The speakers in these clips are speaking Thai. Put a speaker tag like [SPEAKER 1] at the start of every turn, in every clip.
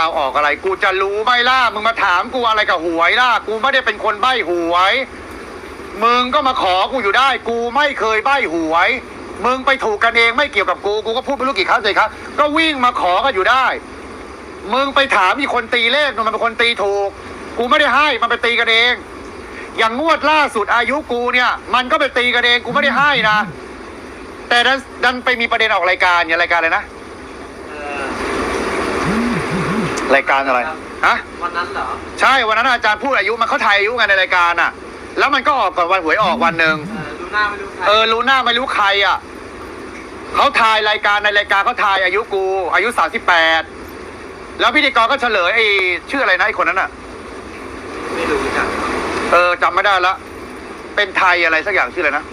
[SPEAKER 1] าวออกอะไร กูจะรู้ไหมล่ะมึงมาถามกูอะไรกับหวยล่ะ กูไม่ได้เป็นคนใบ้หวย มึงก็มาขอกูอยู่ได้ กูไม่เคยใบ้หวย มึงไปถูกกันเองไม่เกี่ยวกับกู กูก็พูดไม่รู้กี่ครั้งเลยครับ ก็วิ่งมาขอกันอยู่ได้ มึงไปถามมีคนตีเลขมันเป็นคนตีถูก กูไม่ได้ให้มันไปตีกันเอง อย่างงวดล่าสุดอายุกูเนี่ย มันก็ไปตีกันเอง กูไม่ได้ให้นะ แต่ดันดันไปมีประเด็นออกรายการอย่างรายการอะไรนะ
[SPEAKER 2] เออ
[SPEAKER 1] รายการอะไรฮะ
[SPEAKER 2] วันนั้นเหรอ
[SPEAKER 1] ใช่วันนั้นอาจารย์พูดอายุมันเขาทายอายุกันในรายการอะ แล้วมันก็ออกก่อนวันหวยออกวันหนึ่ง
[SPEAKER 2] เออดูหน้าไม่รู้ใคร
[SPEAKER 1] เออรู้หน้าไม่รู้ใครอะเขาทายรายการในรายการเขาทายอายุกู อายุสามสิบแปดแล้วพิธีกรก็เฉลยไอ้ชื่ออะไรนะไอ้คนนั้นอะ
[SPEAKER 2] ไม่รู้จัก
[SPEAKER 1] เออจำไม่ได้ละเป็นไทยอะไรสักอย่างชื่ออะไรนะ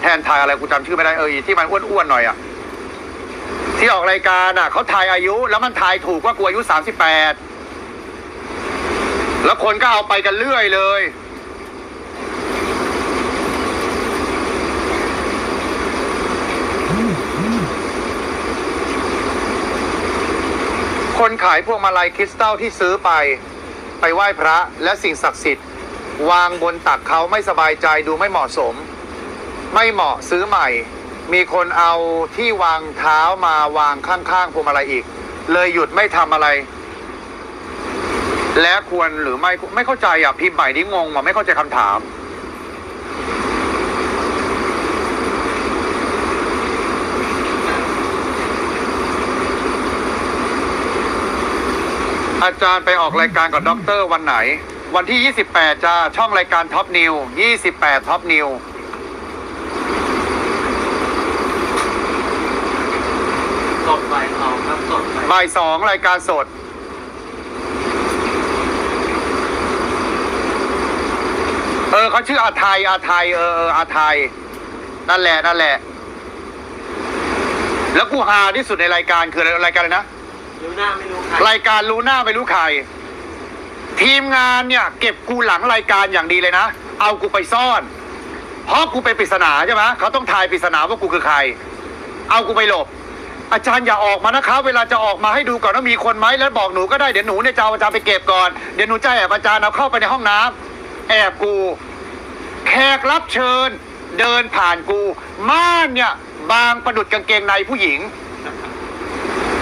[SPEAKER 1] แทนไทยอะไรกูจำชื่อไม่ได้เออที่มันอ้วนๆหน่อยอะ ที่ออกรายการอะเขาทายอายุ แล้วมันทายถูกว่ากูอายุสามสิบแปดแล้วคนก็เอาไปกันเรื่อยเลยคนขายพวงมาลัยคริสตัลที่ซื้อไป ไปไหว้พระและสิ่งศักดิ์สิทธิ์ วางบนตักเขาไม่สบายใจดูไม่เหมาะสม ไม่เหมาะซื้อใหม่ มีคนเอาที่วางเท้ามาวางข้างๆพวงมาลัยอีก เลยหยุดไม่ทำอะไร และควรหรือไม่ไม่เข้าใจอะพิมพ์ใหม่นี้งงว่ะไม่เข้าใจคำถามอาจารย์ไปออกรายการกับด็อกเตอร์วันไหน วันที่ 28 จ้า ช่องรายการท็อปนิว 28 ท็อปนิว
[SPEAKER 2] สดไปเอาครับสดไป
[SPEAKER 1] บ่ายสองรายการสด เออเขาชื่ออาไทยอาไทยเออเอออาไทยนั่นแหละนั่นแหละ แล้วกูฮาที่สุดในรายการคืออะไรรายการอะไรนะ
[SPEAKER 2] ดูหน้าไม่รู้ใคร
[SPEAKER 1] รายการรู้หน้าไม่รู้ใคร ทีมงานเนี่ย เก็บกูหลังรายการอย่างดีเลยนะ เอากูไปซ่อน เพราะกูเป็นปริศนาใช่ไหมเขาต้องทายปริศนาว่ากูคือใคร เอากูไปหลบ อาจารย์อย่าออกมานะคะ เวลาจะออกมาให้ดูก่อนว่ามีคนไหมแล้วบอกหนูก็ได้เดี๋ยวหนูเนี่ยจะเอาอาจารย์ไปเก็บก่อนเดี๋ยวหนูจะแอบอาจารย์เอาเข้าไปในห้องน้ำแอบกู แขกรับเชิญ เดินผ่านกู ม่านเนี่ยบางประดุดกางเกงในผู้หญิง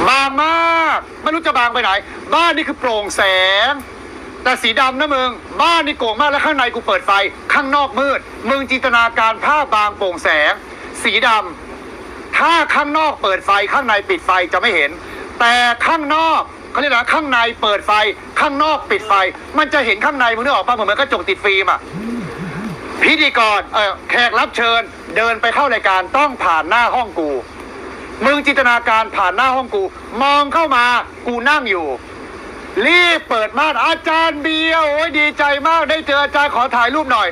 [SPEAKER 1] บางมากไม่รู้จะบางไปไหน บ้านนี่คือโปร่งแสง แต่สีดำนะมึง บ้านนี่โก่งมากแล้วข้างในกูเปิดไฟ ข้างนอกมืด มึงจินตนาการภาพบางโปร่งแสง สีดำ ถ้าข้างนอกเปิดไฟข้างในปิดไฟจะไม่เห็น แต่ข้างนอกเขาเรียกอะไรข้างในเปิดไฟ ข้างนอกปิดไฟ มันจะเห็นข้างในมึงนึกออกป่ะเหมือนกระจกติดฟิล์มอะพิธีกรเออแขกรับเชิญ เดินไปเข้ารายการต้องผ่านหน้าห้องกู มึงจินตนาการผ่านหน้าห้องกู มองเข้ามากูนั่งอยู่ รีบเปิดม่านอาจารย์เบียร์โอ้ยดีใจมากได้เจออาจารย์ขอถ่ายรูปหน่อย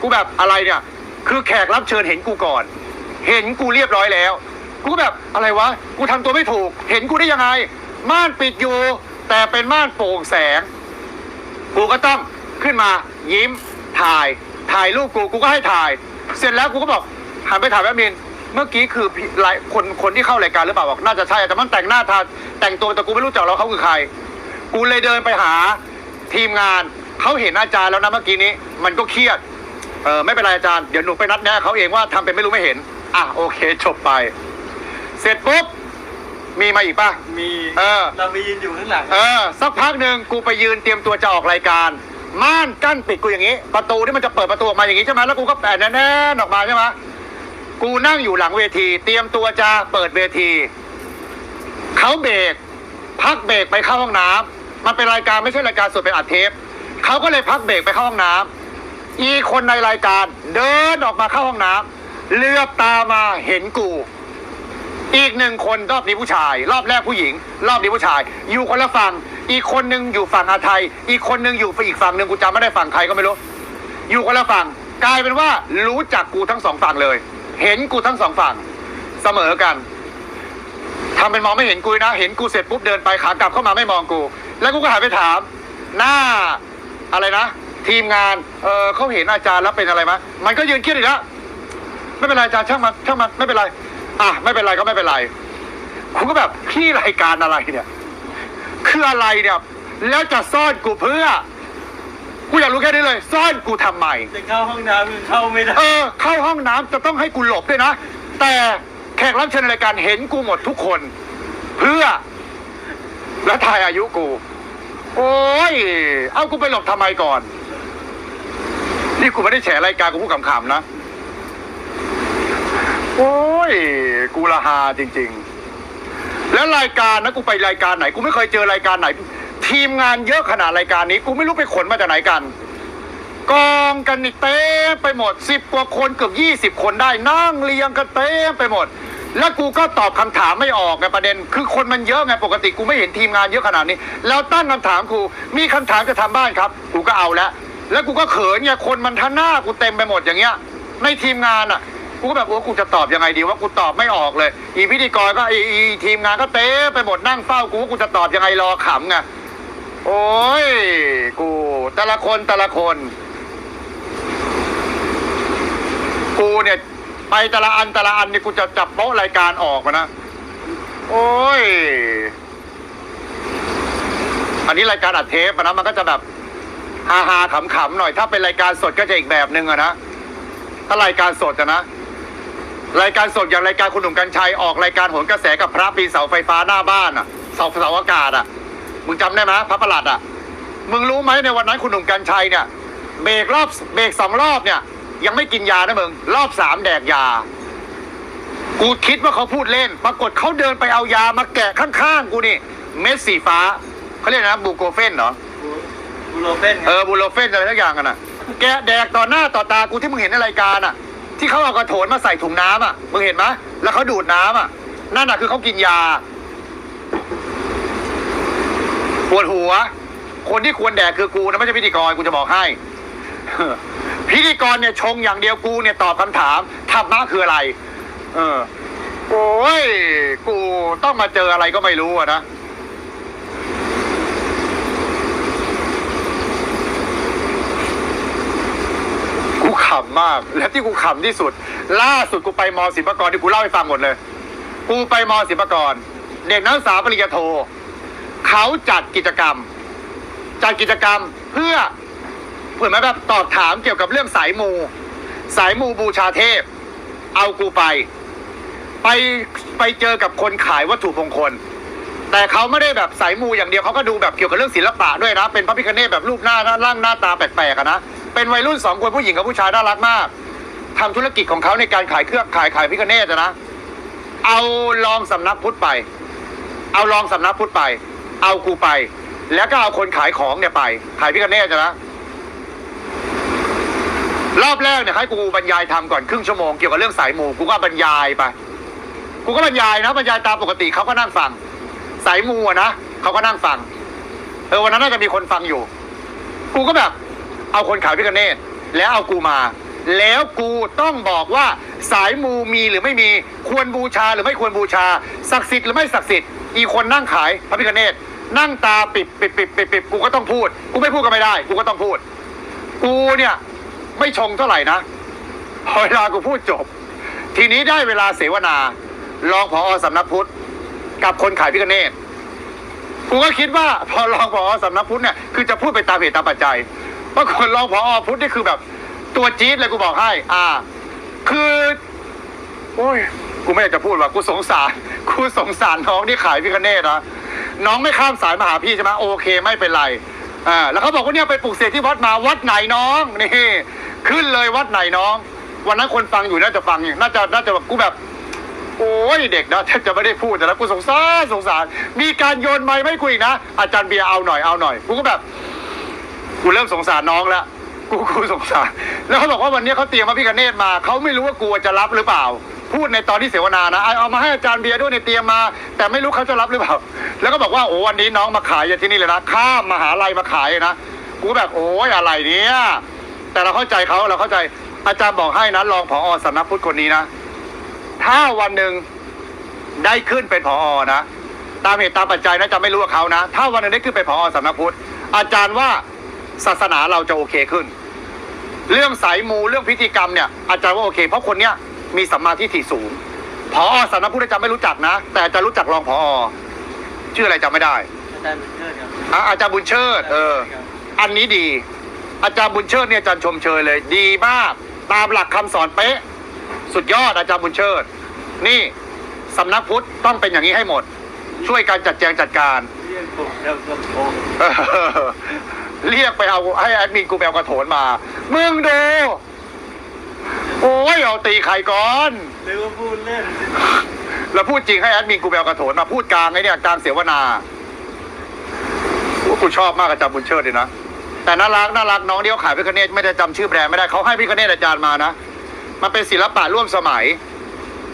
[SPEAKER 1] กูแบบอะไรเนี่ย คือแขกรับเชิญเห็นกูก่อน เห็นกูเรียบร้อยแล้ว กูแบบอะไรวะ กูทำตัวไม่ถูก เห็นกูได้ยังไง ม่านปิดอยู่ แต่เป็นม่านโปร่งแสง กูก็ต้องขึ้นมายิ้มถ่าย ถ่ายรูปกู กูก็ให้ถ่าย เสร็จแล้วกูก็บอกหันไปถามแอดมิน เมื่อกี้คือพี่ไลฟ์คนคนที่เข้ารายการหรือเปล่าบอกน่าจะใช่แต่มันแต่งหน้าทาแต่งตัวแต่กูไม่รู้จักเราเขาคือใคร กูเลยเดินไปหาทีมงานเขาเห็นอาจารย์แล้วนะเมื่อกี้นี้ มันก็เครียดเออไม่เป็นไรอาจารย์เดี๋ยวหนูไปนัดแนะเขาเองว่าทำเป็นไม่รู้ไม่เห็น อะโอเคจบไป เสร็จปุ๊บมีมาอีกป่ะ
[SPEAKER 2] มี
[SPEAKER 1] เออ
[SPEAKER 2] เราไปยืนอยู่ข้างหลัง
[SPEAKER 1] เออ สักพักหนึ่งกูไปยืนเตรียมตัวจะออกรายการ ม่านกั้นปิดกูอย่างนี้ ประตูที่มันจะเปิดประตูออกมาอย่างนี้ใช่ไหมแล้วกูก็แปะแน่นๆออกมาใช่ไหมกูนั่งอยู่หลังเวที เตรียมตัวจะเปิดเวทีเขาเบรกพักเบรกไปเข้าห้องน้ำมันเป็นรายการไม่ใช่รายการสดเป็นอัดเทปเขาก็เลยพักเบรกไปเข้าห้องน้ำอีคนในรายการเดินออกมาเข้าห้องน้ำ เลือบตามาเห็นกู อีกหนึ่งคนรอบนี้ผู้ชาย รอบแรกผู้หญิง รอบนี้ผู้ชาย อยู่คนละฝั่งอีกคนหนึ่งอยู่ฝั่งอาไทย อีกคนหนึ่งอยู่อีกฝั่งหนึ่งกูจำไม่ได้ฝั่งใครก็ไม่รู้ อยู่คนละฝั่งกลายเป็นว่ารู้จักกูทั้งสองฝั่งเลย เห็นกูทั้งสองฝั่ง เสมอกันทำเป็นมองไม่เห็นกูนะ เห็นกูเสร็จปุ๊บเดินไปขากลับเข้ามาไม่มองกู แล้วกูก็หันไปถาม หน้าอะไรนะ ทีมงานเออเขาเห็นอาจารย์แล้วเป็นอะไรมะมันก็ยืนเครียดอีกแล้ว ไม่เป็นไรอาจารย์ช่างมันช่างมันไม่เป็นไร อะไม่เป็นไรก็ไม่เป็นไรผมก็แบบพี่รายการอะไรเนี่ยคืออะไรเนี่ยแล้วจะซ่อนกูเพื่อกูอยากรู้แค่นี้เลย ซ่อนกูทำไม
[SPEAKER 2] จะเข้าห้องน้ำยังเข้าไม่ได้
[SPEAKER 1] เออเข้าห้องน้ำจะต้องให้กูหลบด้วยนะ แต่แขกรับเชิญในรายการเห็นกูหมดทุกคน เพื่อ แล้วทายอายุกู โอ้ยเอากูไปหลบทำไมก่อน นี่กูไม่ได้แฉรายการกูพูดขำๆนะ โอ้ย กู ละฮาจริง ๆ แล้วรายการนะกูไปรายการไหน กูไม่เคยเจอรายการไหน ทีมงานเยอะขนาดรายการนี้ กูไม่รู้ไปขนมาจากไหนกัน กองกันนี่เต็มไปหมดสิบกว่าคนเกือบยี่สิบคนได้นั่งเรียงกันเต็มไปหมด แล้วกูก็ตอบคำถามไม่ออกไงประเด็น คือคนมันเยอะไงปกติกูไม่เห็นทีมงานเยอะขนาดนี้แล้วตั้งคำถามกูมีคำถามจะทำบ้านครับ กูก็เอาแล้วแล้วกูก็เขินไงคนมันท่าหน้ากูเต็มไปหมดอย่างเงี้ยในทีมงานอะ กูก็แบบโอ้กูจะตอบยังไงดีว่ากูตอบไม่ออกเลย อีพิธีกรก็อีอีทีมงานก็เต็มไปหมดนั่งเฝ้ากูว่ากูจะตอบยังไงรอขำไงโอ้ยกู แต่ละคนแต่ละคน กูเนี่ยไปแต่ละอันแต่ละอันเนี่ยกูจะจับโป๊ะรายการออกมานะโอ้ย อันนี้รายการอัดเทปนะมันก็จะแบบฮาฮาขำๆหน่อย ถ้าเป็นรายการสดก็จะอีกแบบหนึ่งอะนะ ถ้ารายการสดอะนะ รายการสดอย่างรายการคุณหนุ่มกัญชัยออกรายการโหนกระแสกับพระปีนเสาไฟฟ้าหน้าบ้านอะเสาเสาอากาศอะมึงจำได้ไหมพระประหลัดอะมึงรู้ไหมในวันนั้นคุณหนุ่มกัญชัยเนี่ยเบรกรอบเบรกสองรอบเนี่ย ยังไม่กินยานะมึงรอบสามแดกยา กูคิดว่าเขาพูดเล่น ปรากฏเขาเดินไปเอายามาแกะข้างๆกูนี่เม็ดสีฟ้าเขาเรียกนะบูโกเฟนเหรอ
[SPEAKER 2] บูโรเฟน
[SPEAKER 1] เออบูโรเฟนอะไรทั้งอย่างกันอะแกะแดกต่อหน้าต่อตากูที่มึงเห็นในรายการอะ ที่เขาเอากระโถนมาใส่ถุงน้ำอะมึงเห็นไหมแล้วเขาดูดน้ำอะนั่นอะคือเขากินยาปวดหัว คนที่ควรแดกคือกูนะไม่ใช่พิธีกรกูจะบอกให้ พิธีกรเนี่ยชงอย่างเดียวกูเนี่ยตอบคำถามธรรมะคืออะไร เออ โอ้ย กูต้องมาเจออะไรก็ไม่รู้อะนะำมาก และที่กูขำที่สุด ล่าสุดกูไปมศิลปากรที่กูเล่าให้ฟังหมดเลย กูไปมศิลปากร เด็กนักศึกษาปริญญาโทเขาจัดกิจกรรม จัดกิจกรรมเพื่อเพื่อมาแบบตอบถามเกี่ยวกับเรื่องสายมู สายมูบูชาเทพ เอากูไป ไปไปเจอกับคนขายวัตถุมงคล แต่เขาไม่ได้แบบสายมูอย่างเดียวเขาก็ดูแบบเกี่ยวกับเรื่องศิลปะด้วยนะ เป็นพระพิคเนตแบบรูปหน้าร่างหน้าตาแปลกๆนะ เป็นวัยรุ่นสองคนผู้หญิงกับผู้ชายน่ารักมากทำธุรกิจของเขาในการขายเครื่องขายขายพิคเนตนะ เอาลองสำนักพุทธไป เอาลองสำนักพุทธไป เอากูไป แล้วก็เอาคนขายของเนี่ยไป ขายพิคเนตนะรอบแรกเนี่ยให้กูบรรยายทำก่อนครึ่งชั่วโมงเกี่ยวกับเรื่องสายมูกูก็บรรยายไป กูก็บรรยายนะบรรยายตามปกติเขาก็นั่งฟัง สายมูอะนะเขาก็นั่งฟังเออวันนั้นน่าจะมีคนฟังอยู่ กูก็แบบ เอาคนขายพิคเนตแล้วเอากูมา แล้วกูต้องบอกว่าสายมูมีหรือไม่มีควรบูชาหรือไม่ควรบูชา ศักดิ์สิทธิ์หรือไม่ศักดิ์สิทธิ์อีคนนั่งขายพระพิคเนตนั่งตาปิบปิบปิบปิบปิบกูก็ต้องพูด กูไม่พูดก็ไม่ได้ กูก็ต้องพูด กูเนี่ยไม่ชงเท่าไหร่นะพอเวลากูพูดจบ ทีนี้ได้เวลาเสวนา รองผอสำนักพุทธกับคนขายพิคเนตกูก็คิดว่าพอรองผอสำนักพุทธเนี่ยคือจะพูดไปตามเหตุตามปัจจัย ปรากฏรองผอพุทธนี่คือแบบ ตัวจี๊ดเลยกูบอกให้ อ่า คือ โอ้ย กูไม่อยากจะพูดว่ากูสงสาร กูสงสารน้องที่ขายพิคเนตนะ น้องไม่ข้ามสายมาหาพี่ใช่ไหมโอเคไม่เป็นไร อ่า แล้วเขาบอกว่าเนี่ยไปปลูกเสกที่วัดมาวัดไหนน้อง นี่ ขึ้นเลยวัดไหนน้อง วันนั้นคนฟังอยู่น่าจะฟังอยู่น่าจะน่าจะแบบกูแบบโอ้ยเด็กนะแทบจะไม่ได้พูดแต่แล้วกูสงสารสงสาร มีการโยนไม้ไม่คุยอีกนะ อาจารย์เบียร์เอาหน่อยเอาหน่อยกูก็แบบ กูเริ่มสงสารน้องแล้วกูกูสงสารแล้วเขาบอกว่าวันนี้เขาเตรียมมาพี่กเนตมาเขาไม่รู้ว่ากูจะรับหรือเปล่า พูดในตอนที่เสวนานะเอามาให้อาจารย์เบียร์ด้วยในเตรียมมา แต่ไม่รู้เขาจะรับหรือเปล่า แล้วก็บอกว่าโอ้วันนี้น้องมาขายอยู่ที่นี่เลยนะข้ามมหาลัยมาขายนะกูแบบโอ้ยอะไรเนี่ยแต่เราเข้าใจเขาเราเข้าใจอาจารย์บอกให้นะรองผอสำนักพุทธคนนี้นะ ถ้าวันหนึ่งได้ขึ้นเป็นผอนะ ตามเหตุตามปัจจัยนะจะไม่รู้ว่าเขานะ ถ้าวันหนึ่งได้ขึ้นเป็นผอสำนักพุทธอาจารย์ว่า ศาสนาเราจะโอเคขึ้น เรื่องสายมูเรื่องพิธีกรรมเนี่ยอาจารย์ว่าโอเค เพราะคนเนี้ยมีสัมมาทิฏฐิสูงผอสำนักพุทธอาจารย์ไม่รู้จักนะ แต่อาจะรู้จักรองผอชื่ออะไรจำไม่ได้
[SPEAKER 2] อาจารย์บุญเชิดครับ
[SPEAKER 1] อะอาจารย์บุญเชิดเออ
[SPEAKER 2] ครับ
[SPEAKER 1] อันนี้ดี อาจารย์บุญเชิดเนี่ยอาจารย์ชมเชยเลย ดีมาก ตามหลักคำสอนเป๊ะ สุดยอดอาจารย์บุญเชิด นี่สำนักพุทธต้องเป็นอย่างนี้ให้หมด ช่วยการจัดแจงจัดการ
[SPEAKER 2] เรียกผมแล้วก็โอ้
[SPEAKER 1] เออเรียกไปเอาให้แอดมินกูไปเอากระโถนมา มึงดู โอ้ยเอาตีไข่ก่อน
[SPEAKER 2] หรือว่าพูดเล่น
[SPEAKER 1] แล้วพูดจริงให้แอดมินกูไปเอากระโถนมาพูดกลางไอ้เนี่ยกลางเสวนาโอ้กูชอบมากอาจารย์บุญเชิดเลยนะแต่น่ารักน่ารักน้องเดียวขายพิคเนตไม่ได้จำชื่อแบรนด์ไม่ได้เขาให้พิคเนตอาจารย์มานะมันเป็นศิลปะร่วมสมัย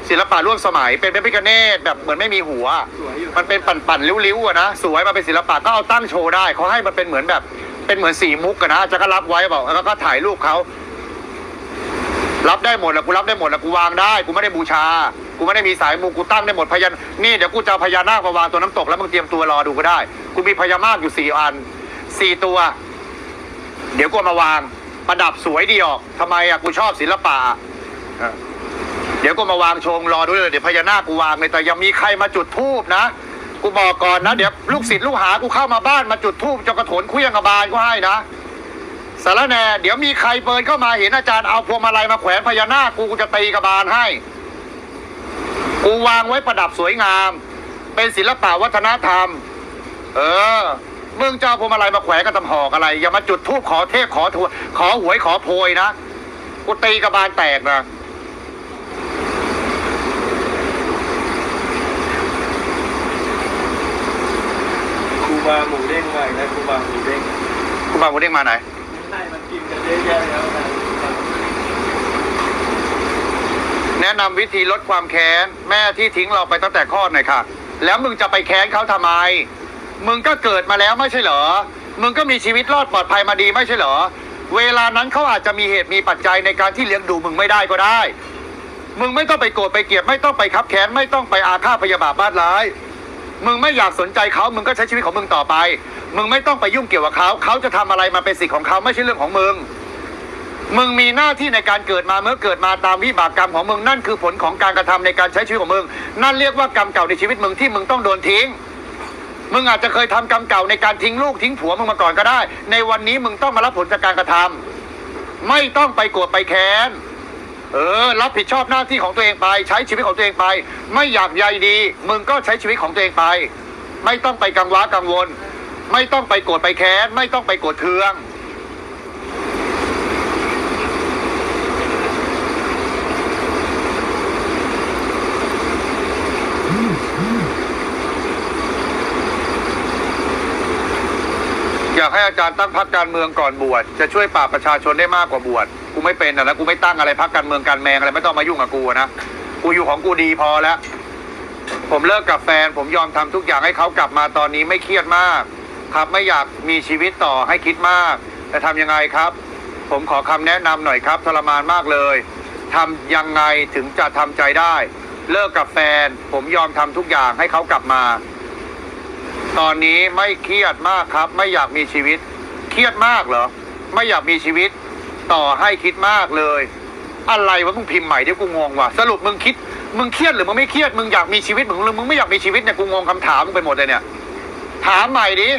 [SPEAKER 1] ศิลปะร่วมสมัย เป็นพิคเนตแบบเหมือนไม่มีหัว
[SPEAKER 2] สวยอยู่
[SPEAKER 1] มันเป็นปั่นๆริ้วๆอะนะสวยมาเป็นศิลปะก็เอาตั้งโชว์ได้เขาให้มันเป็นเหมือนแบบ เป็นเหมือนสีมุกกันนะอาจะก็รับไว้บอกแล้วก็ถ่ายรูปเขารับได้หมดแหละกูรับได้หมดแหละกูวางได้กูไม่ได้บูชา กูไม่ได้มีสายมูกูตั้งได้หมดพญานนี่เดี๋ยวกูจะพญานาคมาวางตัวน้ำตกแล้วมึงเตรียมตัวรอดูก็ได้ กูมีพญานาคอยู่สี่อันสี่ตัว เดี๋ยวกูมาวางประดับสวยดีออกทำไมอะกูชอบศิลปะเดี๋ยวกูมาวางชว์รอด้วยเลยเดี๋ยวพญานาคกูวางเลยแต่ยังมีใครมาจุดธูปนะ กูบอกก่อนนะ เดี๋ยวลูกศิษย์ลูกหากูเข้ามาบ้านมาจุดธูปจกกระโถนเคลี้ยงกระบาลก็ให้นะสารแน่เดี๋ยวมีใครเปิดเข้ามาเห็นอาจารย์เอาพวงมาลัยมาแขวนพญานาคกูกูจะตีกระบาลให้ กูวางไว้ประดับสวยงาม เป็นศิลปะวัฒนธรรม เออมึงจะเอาพวงมาลัยมาแขวนกับตำหอกอะไร อย่ามาจุดธูปขอเทพขอถวขอหวยขอโพยนะกูตีกระบาลแตกนะ
[SPEAKER 2] บาหมูเด้งมาอีกแล้วครูบาหมูเด้ง
[SPEAKER 1] กูมากูเด้งมาไหน
[SPEAKER 2] ให้มันกินกันเยอะแยะแล้วนะ
[SPEAKER 1] แนะนำวิธีลดความแค้น แม่ที่ทิ้งเราไปตั้งแต่คลอดหน่อยค่ะ แล้วมึงจะไปแค้นเขาทำไม มึงก็เกิดมาแล้วไม่ใช่เหรอ มึงก็มีชีวิตรอดปลอดภัยมาดีไม่ใช่เหรอ เวลานั้นเขาอาจจะมีเหตุมีปัจจัยในการที่เลี้ยงดูมึงไม่ได้ก็ได้ มึงไม่ต้องไปโกรธไปเกลียดไม่ต้องไปคับแค้นไม่ต้องไปอาฆาตพยาบาทบ้านร้าย มึงไม่อยากสนใจเขามึงก็ใช้ชีวิตของมึงต่อไป มึงไม่ต้องไปยุ่งเกี่ยวกับเขาเขาจะทำอะไรมาเป็นสิทธิ์ของเขาไม่ใช่เรื่องของมึง มึงมีหน้าที่ในการเกิดมาเมื่อเกิดมาตามวิบากกรรมของมึงนั่นคือผลของการกระทำในการใช้ชีวิตของมึง นั่นเรียกว่ากรรมเก่าในชีวิตมึงที่มึงต้องโดนทิ้ง มึงอาจจะเคยทำกรรมเก่าในการทิ้งลูกทิ้งผัวมึงมาก่อนก็ได้ ในวันนี้มึงต้องมารับผลจากการกระทำไม่ต้องไปโกรธไปแค้น เออ รับผิดชอบหน้าที่ของตัวเองไป ใช้ชีวิตของตัวเองไป ไม่อยากใยดี มึงก็ใช้ชีวิตของตัวเองไป ไม่ต้องไปกังวากังวล ไม่ต้องไปโกรธไปแค้น ไม่ต้องไปโกรธเคือง อยากให้อาจารย์ตั้งพรรคการเมืองก่อนบวชจะช่วยปราบประชาชนได้มากกว่าบวชกูไม่เป็นอะนะกูไม่ตั้งอะไรพรรคการเมืองการแมงอะไรไม่ต้องมายุ่งกับกูนะกูอยู่ของกูดีพอแล้ว ผมเลิกกับแฟน ผมยอมทำทุกอย่างให้เขากลับมาตอนนี้ไม่เครียดมาก ครับไม่อยากมีชีวิตต่อให้คิดมาก แต่ทำยังไงครับ ผมขอคำแนะนำหน่อยครับทรมานมากเลยทำยังไงถึงจะทำใจได้ เลิกกับแฟน ผมยอมทำทุกอย่างให้เขากลับมา ตอนนี้ไม่เครียดมากครับ ไม่อยากมีชีวิต เครียดมากเหรอ ไม่อยากมีชีวิต ต่อให้คิดมากเลย อะไรวะมึงพิมพ์ใหม่เดี๋ยวกูงงว่ะสรุปมึงคิด มึงเครียดหรือมึงไม่เครียดมึงอยากมีชีวิตมึงหรือมึงไม่อยากมีชีวิตเนี่ยกูงงคำถามมึงไปหมดเลยเนี่ย ถามใหม่ดิ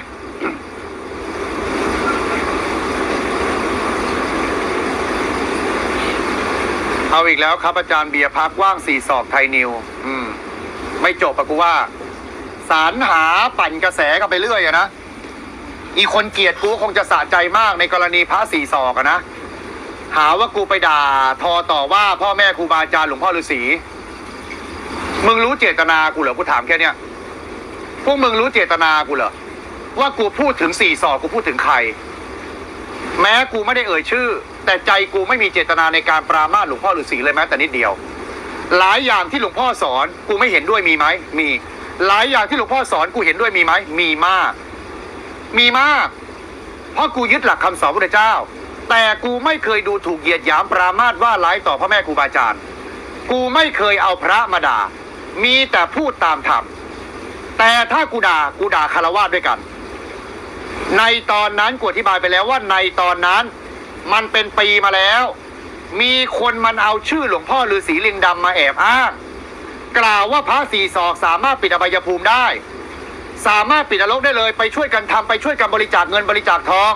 [SPEAKER 1] เอาอีกแล้วครับอาจารย์เบียร์พักว่างสี่ศอกไทยนิว อืม ไม่จบอะกูว่า สารหาปั่นกระแสกันไปเรื่อยอะนะ อีคนเกลียดกูคงจะสะใจมากในกรณีพระสี่ศอกอะนะ หาว่ากูไปด่า ทอต่อว่าพ่อแม่ครูบาอาจารย์หลวงพ่อฤาษี มึงรู้เจตนากูเหรอ กูถามแค่เนี้ย พวกมึงรู้เจตนากูเหรอ ว่ากูพูดถึงสี่ศอกกูพูดถึงใคร แม้กูไม่ได้เอ่ยชื่อ แต่ใจกูไม่มีเจตนาในการปรามาสหลวงพ่อฤาษีเลยแม้แต่นิดเดียว หลายอย่างที่หลวงพ่อสอน กูไม่เห็นด้วยมีไหมมี หลายอย่างที่หลวงพ่อสอนกูเห็นด้วยมีไหมมีมาก มีมาก เพราะกูยึดหลักคำสอนพระเจ้า แต่กูไม่เคยดูถูกเหยียดหยามปรามาสว่าร้ายต่อพ่อแม่ครูบาอาจารย์ กูไม่เคยเอาพระมาด่า มีแต่พูดตามธรรมแต่ถ้ากูด่ากูด่าคารวะด้วยกัน ในตอนนั้นกูอธิบายไปแล้วว่าในตอนนั้นมันเป็นปีมาแล้ว มีคนมันเอาชื่อหลวงพ่อฤาษีลิงดำมาแอบอ้าง กล่าวว่าพระสี่ศอกสามารถปิดอบายภูมิได้ สามารถปิดนรกได้เลย ไปช่วยกันทำไปช่วยกันบริจาคเงินบริจาคทอง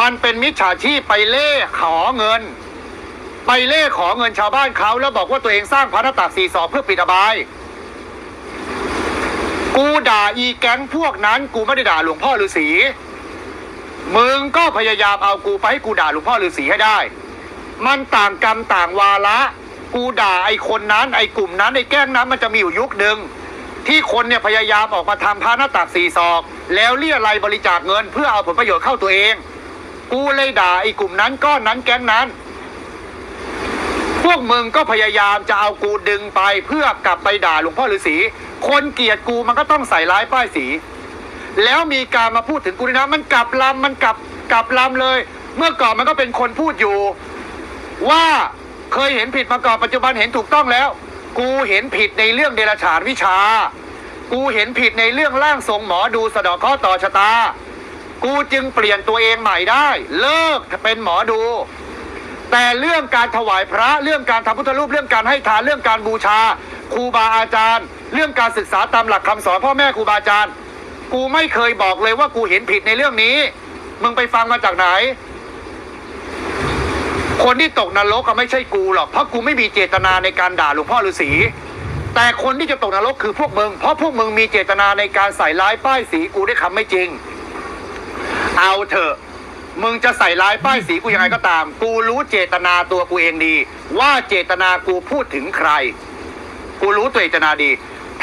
[SPEAKER 1] มันเป็นมิจฉาชีพไปเล่ขอเงิน ไปเล่ขอเงินชาวบ้านเขาแล้วบอกว่าตัวเองสร้างพระนาตักสีสอกเพื่อปิดอบาย กูด่าอีแก๊งพวกนั้น กูไม่ได้ด่าหลวงพ่อฤาษีมึงก็พยายามเอากูไปให้กูด่าหลวงพ่อฤาษีให้ได้ มันต่างกรรมต่างวาระ กูด่าไอ้คนนั้นไอ้กลุ่มนั้นไอ้แก๊งนั้นมันจะมีอยู่ยุคหนึ่งที่คนเนี่ยพยายามออกมาทำพระหน้าตักสีศอก แล้วเรียรายบริจาคเงิน เพื่อเอาผลประโยชน์เข้าตัวเอง กูเลยด่าไอ้กลุ่มนั้นก้อนนั้นแก๊งนั้น พวกมึงก็พยายามจะเอากูดึงไปเพื่อกลับไปด่าหลวงพ่อฤาษีคนเกลียดกูมันก็ต้องใส่ร้ายป้ายสี แล้วมีการมาพูดถึงกูนะมันกลับลำมันกลับกลับลำเลย เมื่อก่อนมันก็เป็นคนพูดอยู่ ว่า เคยเห็นผิดมาก่อนปัจจุบันเห็นถูกต้องแล้ว กูเห็นผิดในเรื่องเดรัจฉานวิชา กูเห็นผิดในเรื่องร่างทรงหมอดูสะดอกข้อต่อชะตา กูจึงเปลี่ยนตัวเองใหม่ได้ เลิกเป็นหมอดู แต่เรื่องการถวายพระเรื่องการทำพุทธรูปเรื่องการให้ทานเรื่องการบูชาครูบาอาจารย์ เรื่องการศึกษาตามหลักคำสอนพ่อแม่ครูบาอาจารย์ กูไม่เคยบอกเลยว่ากูเห็นผิดในเรื่องนี้ มึงไปฟังมาจากไหน คนที่ตกนรกก็ไม่ใช่กูหรอก เพราะกูไม่มีเจตนาในการด่าหลวงพ่อฤาษีแต่คนที่จะตกนรกคือพวกมึง เพราะพวกมึงมีเจตนาในการใส่ร้ายป้ายสีกูได้คำไม่จริง เอาเถอะ มึงจะใส่ร้ายป้ายสีกูยังไงก็ตาม กูรู้เจตนาตัวกูเองดี ว่าเจตนากูพูดถึงใคร กูรู้ตัวเจตนาดี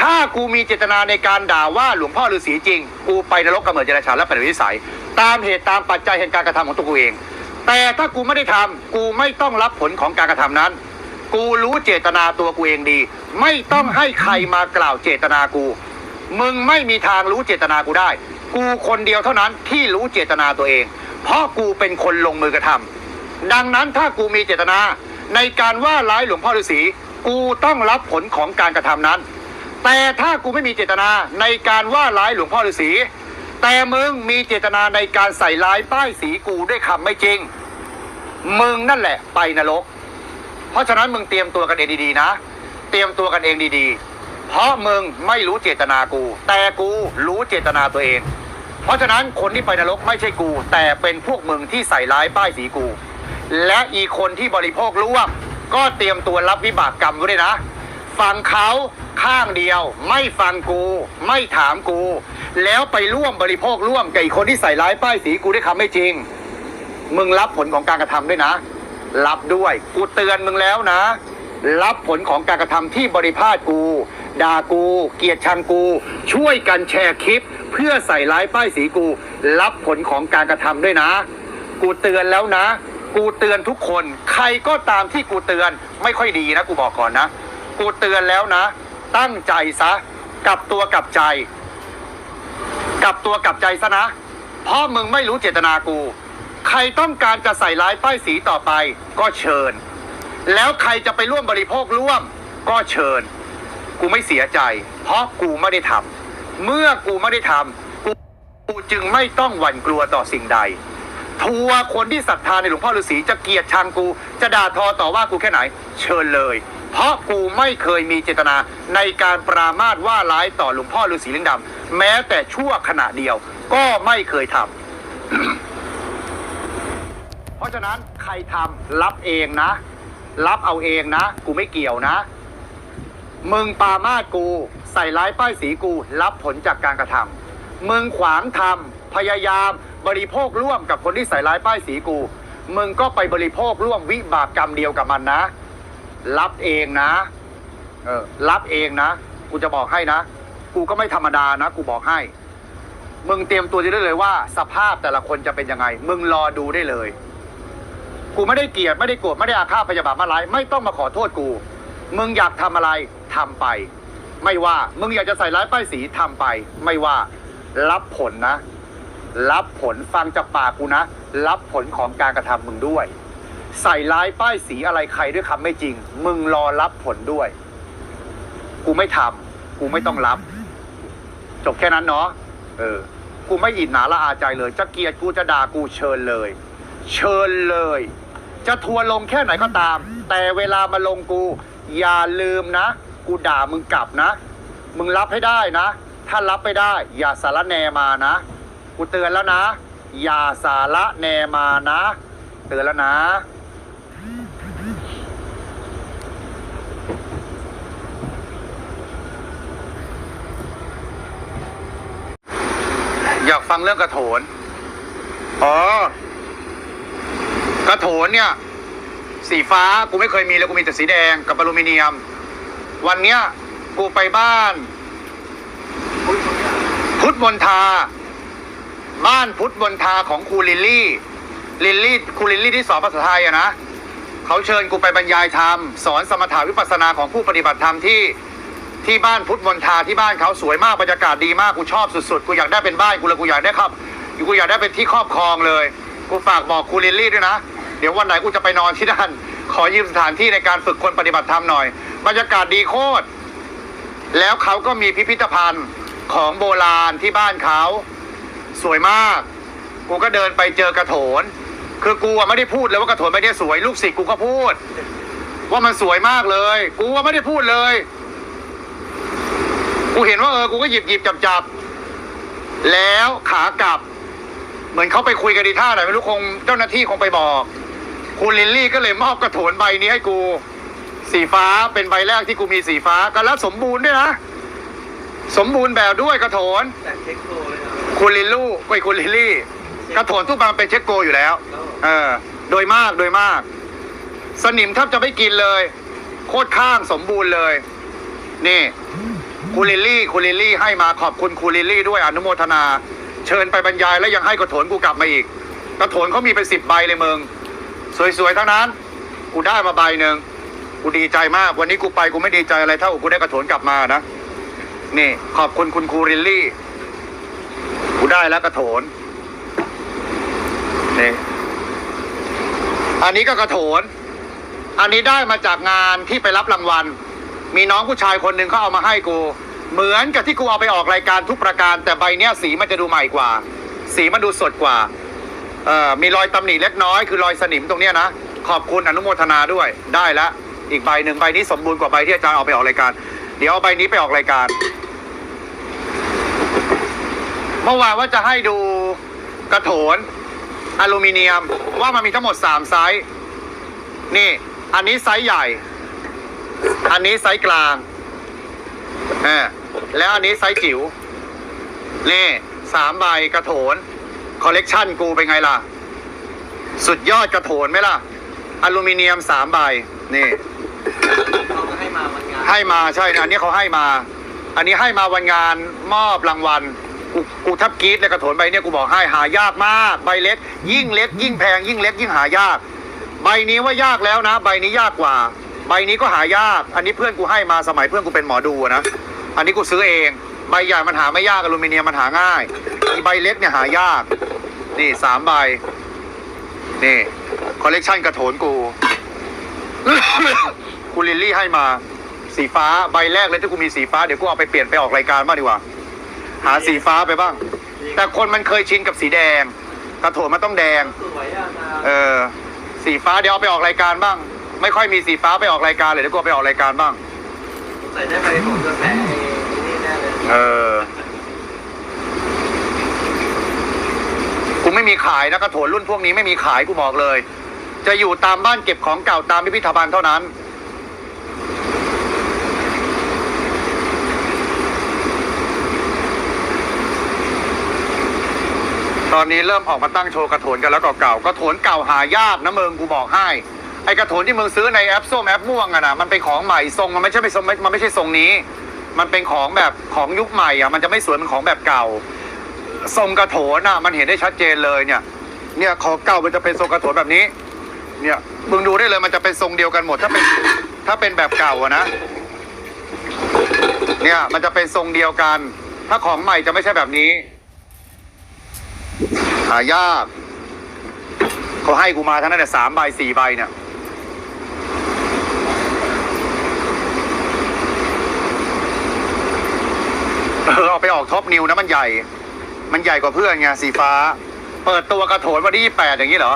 [SPEAKER 1] ถ้ากูมีเจตนาในการด่าว่าหลวงพ่อฤาษีจริง กูไปนรกกำเนิดเจรชาและเป็นวิสัย ตามเหตุตามปัจจัยแห่งการกระทำของตัวกูเอง แต่ถ้ากูไม่ได้ทำกูไม่ต้องรับผลของการกระทำนั้น กูรู้เจตนาตัวกูเองดี ไม่ต้องให้ใครมากล่าวเจตนากู มึงไม่มีทางรู้เจตนากูได้ กูคนเดียวเท่านั้นที่รู้เจตนาตัวเอง เพราะกูเป็นคนลงมือกระทำดังนั้นถ้ากูมีเจตนา ในการว่าร้ายหลวงพ่อฤาษีกูต้องรับผลของการกระทำนั้น แต่ถ้ากูไม่มีเจตนาในการว่าร้ายหลวงพ่อฤาษี แต่มึงมีเจตนาในการใส่ร้ายป้ายสีกูด้วยคำไม่จริง มึงนั่นแหละไปนรก เพราะฉะนั้นมึงเตรียมตัวกันเองดีๆนะ เตรียมตัวกันเองดีๆ เพราะมึงไม่รู้เจตนากู แต่กูรู้เจตนาตัวเอง เพราะฉะนั้นคนที่ไปนรกไม่ใช่กู แต่เป็นพวกมึงที่ใส่ร้ายป้ายสีกู และอีคนที่บริโภคร่วมก็เตรียมตัวรับวิบากกรรมไว้ด้วยนะ ฟังเขาข้างเดียว ไม่ฟังกู ไม่ถามกู แล้วไปร่วมบริโภคร่วมกับอีกคนที่ใส่ร้ายป้ายสีกูด้วยคำไม่จริง มึงรับผลของการกระทำด้วยนะ รับด้วย กูเตือนมึงแล้วนะ รับผลของการกระทำที่บริพาทกูด่ากู เกียดชังกู ช่วยกันแชร์คลิป เพื่อใส่ร้ายป้ายสีกู รับผลของการกระทำด้วยนะ กูเตือนแล้วนะ กูเตือนทุกคน ใครก็ตามที่กูเตือนไม่ค่อยดีนะ กูบอกก่อนนะ กูเตือนแล้วนะ ตั้งใจซะกลับตัวกลับใจ กลับตัวกลับใจซะนะ เพราะมึงไม่รู้เจตนากู ใครต้องการจะใส่ร้ายป้ายสีต่อไป ก็เชิญ แล้วใครจะไปร่วมบริโภคร่วม ก็เชิญ กูไม่เสียใจ เพราะกูไม่ได้ทำเมื่อกูไม่ได้ทำกูกูจึงไม่ต้องหวั่นกลัวต่อสิ่งใด ทัวคนที่ศรัทธาในหลวงพ่อฤาษีจะเกลียดชังกู จะด่าทอต่อว่ากูแค่ไหน เชิญเลย เพราะกูไม่เคยมีเจตนาในการปรามาสว่าร้ายต่อหลวงพ่อฤาษีลิงดำแม้แต่ชั่วขณะเดียว ก็ไม่เคยทำเพราะฉะนั้นใครทำรับเองนะ รับเอาเองนะ กูไม่เกี่ยวนะ มึงปามาดกู ใส่ร้ายป้ายสีกู รับผลจากการกระทำมึงขวางทำพยายาม บริโภคร่วมกับคนที่ใส่ร้ายป้ายสีกู มึงก็ไปบริโภคร่วมวิบากกรรมเดียวกับมันนะ รับเองนะ เออ รับเองนะ กูจะบอกให้นะ กูก็ไม่ธรรมดานะ กูบอกให้ มึงเตรียมตัวได้เลยว่า สภาพแต่ละคนจะเป็นยังไง มึงรอดูได้เลย กูไม่ได้เกลียดไม่ได้โกรธไม่ได้อาฆาตพยาบาทมาร้ายไม่ต้องมาขอโทษกู มึงอยากทำอะไรทำไป ไม่ว่า มึงอยากจะใส่ร้ายป้ายสีทำไป ไม่ว่า รับผลนะ รับผลฟังจากปากกูนะ รับผลของการกระทำมึงด้วย ใส่ร้ายป้ายสีอะไรใครด้วยคำไม่จริง มึงรอรับผลด้วย กูไม่ทำกูไม่ต้องรับ จบแค่นั้นเนาะเออ กูไม่อินหนาละอาใจเลย จะเกลียดกูจะด่ากูเชิญเลย เชิญเลย จะทัวร์ลงแค่ไหนก็ตาม แต่เวลามาลงกู อย่าลืมนะ กูด่ามึงกลับนะ มึงรับให้ได้นะ ถ้ารับไม่ได้ อย่าสารแนมานะ กูเตือนแล้วนะ อย่าสาระแนมานะ เตือนแล้วนะ อยากฟังเรื่องกระโถน อ๋อ กระโถนเนี่ย สีฟ้ากูไม่เคยมีเลยกูมีแต่สีแดงกับอลูมิเนียม วันเนี้ยกูไปบ้าน พุทธมนทา บ้านพุทธมนทาของครูลิลลี่ลิลลี่ครูลิลลี่ที่สอนภาษาไทยอะนะเขาเชิญกูไปบรรยายธรรม สอนสมถาวิปัสสนาของผู้ปฏิบัติธรรมที่ที่บ้านพุทธมนทาที่บ้านเขาสวยมากบรรยากาศดีมากกูชอบสุดๆกูอยากได้เป็นบ้านกูเลยกูอยากได้ครับกูอยากได้เป็นที่ครอบครองเลยกูฝากบอกครูลิลลี่ด้วยนะ เดี๋ยววันไหนกูจะไปนอนที่นั่นขอยืมสถานที่ในการฝึกคนปฏิบัติธรรมหน่อย บรรยากาศดีโคตร แล้วเขาก็มีพิพิธภัณฑ์ของโบราณที่บ้านเขา สวยมาก กูก็เดินไปเจอกระโถน คือกูอะไม่ได้พูดเลยว่ากระโถนใบเนี้ยสวยลูกศิษย์กูก็พูด ว่ามันสวยมากเลย กูว่าไม่ได้พูดเลย กูเห็นว่าเออกูก็หยิบหยิบจับจับแล้วขากลับ เหมือนเขาไปคุยกันดีท่าไหนไม่รู้คงเจ้าหน้าที่คงไปบอกคุณลิลลี่ก็เลยมอบกระโถนใบนี้ให้กู สีฟ้าเป็นใบแรกที่กูมีสีฟ้าก็แล้วสมบูรณ์ด้วยนะ สมบูรณ์แบบด้วยกระโถน
[SPEAKER 2] แต่เทคโนเลย
[SPEAKER 1] คุณลิลลู่ไปคุณลิลลี่กระโถนทุกบางเป็นเช็โกอยู่แล้ว เออ โดยมากโดยมาก สนิมแทบจะไม่กินเลย โคตรข้างสมบูรณ์เลย นี่คุณลิลลี่คุณลิลลี่ให้มาขอบคุณคุณลิลลี่ด้วยอนุโมทนา เชิญไปบรรยายแล้วยังให้กระโถนกูกลับมาอีก กระโถนเขามีเป็นสิบใบเลยมึงสวยๆทั้งนั้น กูได้มาใบหนึ่งกูดีใจมาก วันนี้กูไปกูไม่ดีใจอะไรเท่ากูได้กระโถนกลับมานะ นี่ ขอบคุณคุณครูลิลลี่ ได้แล้วกระโถนนี่อันนี้ก็กระโถน อันนี้ได้มาจากงานที่ไปรับรางวัล มีน้องผู้ชายคนหนึ่งเขาเอามาให้กู เหมือนกับที่กูเอาไปออกรายการทุกประการ แต่ใบเนี้ยสีมันจะดูใหม่กว่า สีมันดูสดกว่าเอ่อมีรอยตำหนิเล็กน้อยคือรอยสนิมตรงเนี้ยนะ ขอบคุณอนุโมทนาด้วย ได้แล้วอีกใบหนึ่งใบนี้สมบูรณ์กว่าใบที่อาจารย์เอาไปออกรายการ เดี๋ยวเอาใบนี้ไปออกรายการ เมื่อวานว่าจะให้ดูกระโถนอลูมิเนียมว่ามันมีทั้งหมดสามไซส์นี่ อันนี้ไซส์ใหญ่ อันนี้ไซส์กลางเออแล้วอันนี้ไซส์จิ๋วนี่สามใบกระโถนคอลเลกชันกูเป็นไงล่ะ สุดยอดกระโถนไหมล่ะ อลูมิเนียมสามใบนี่
[SPEAKER 2] เขาก็ให้มาวันงาน
[SPEAKER 1] ให้มาใช่นะอันนี้เขาให้มา อันนี้ให้มาวันงานมอบรางวัล กูกูทับกรีดเลยกระโถนใบเนี้ยกูบอกให้หายากมาก ใบเล็ก ยิ่งเล็ก ยิ่งแพงยิ่งเล็ก ยิ่งหายาก ใบนี้ว่ายากแล้วนะ ใบนี้ยากกว่า ใบนี้ก็หายาก อันนี้เพื่อนกูให้มาสมัยเพื่อนกูเป็นหมอดูนะอันนี้กูซื้อเอง ใบใหญ่มันหาไม่ยากอลูมิเนียมมันหาง่ายอีใบเล็กเนี่ยหายาก นี่สามใบนี่คอลเลกชันกระโถนกูคุณลิลลี่ให้มาสีฟ้าใบแรกเลยที่กูมีสีฟ้าเดี๋ยวกูเอาไปเปลี่ยนไปออกรายการบ้างดีกว่า หาสีฟ้าไปบ้าง แต่คนมันเคยชินกับสีแดงกระโถนมันต้องแดง
[SPEAKER 2] สวยอะนะ
[SPEAKER 1] เออ สีฟ้าเดี๋ยวเอาไปออกรายการบ้าง ไม่ค่อยมีสีฟ้าไปออกรายการเลยเดี๋ยวกูเอาไปออกรายการบ้าง
[SPEAKER 2] ใส่ได้ไปผมกระแสไอ้นี่แน่เลย
[SPEAKER 1] เออกูไม่มีขายนะกระโถนรุ่นพวกนี้ไม่มีขายกูบอกเลย จะอยู่ตามบ้านเก็บของเก่าตามพิพิธภัณฑ์เท่านั้น ตอนนี้เริ่มออกมาตั้งโชว์กระโถนกันแล้วเก่าๆกระโถนเก่าหายากนะเมึงกูบอกให้ ไอกระโถนที่มึงซื้อในแอปส้มแอปม่วงอะนะมันเป็นของใหม่ทรงมันไม่ใช่ไม่ทรงมันไม่ใช่ทรงนี้ มันเป็นของแบบของยุคใหม่อะมันจะไม่สวยเหมันของแบบเก่า ทรงกระโถนอะมันเห็นได้ชัดเจนเลยเนี่ย เนี่ยของเก่ามันจะเป็นทรงกระโถนแบบนี้ เนี่ยมึงดูได้เลยมันจะเป็นทรงเดียวกันหมด ถ้าเป็นถ้าเป็นแบบเก่าอะนะ เนี่ยมันจะเป็นทรงเดียวกัน ถ้าของใหม่จะไม่ใช่แบบนี้ หายากเขาให้กูมาทั้งนั้นแต่สามใบสี่ใบเนี่ยเออเอาไปออกท็อปนิวนะมันใหญ่ มันใหญ่กว่าเพื่อนไงสีฟ้า เปิดตัวกระโถนวันที่ยี่แปดอย่างนี้เหรอ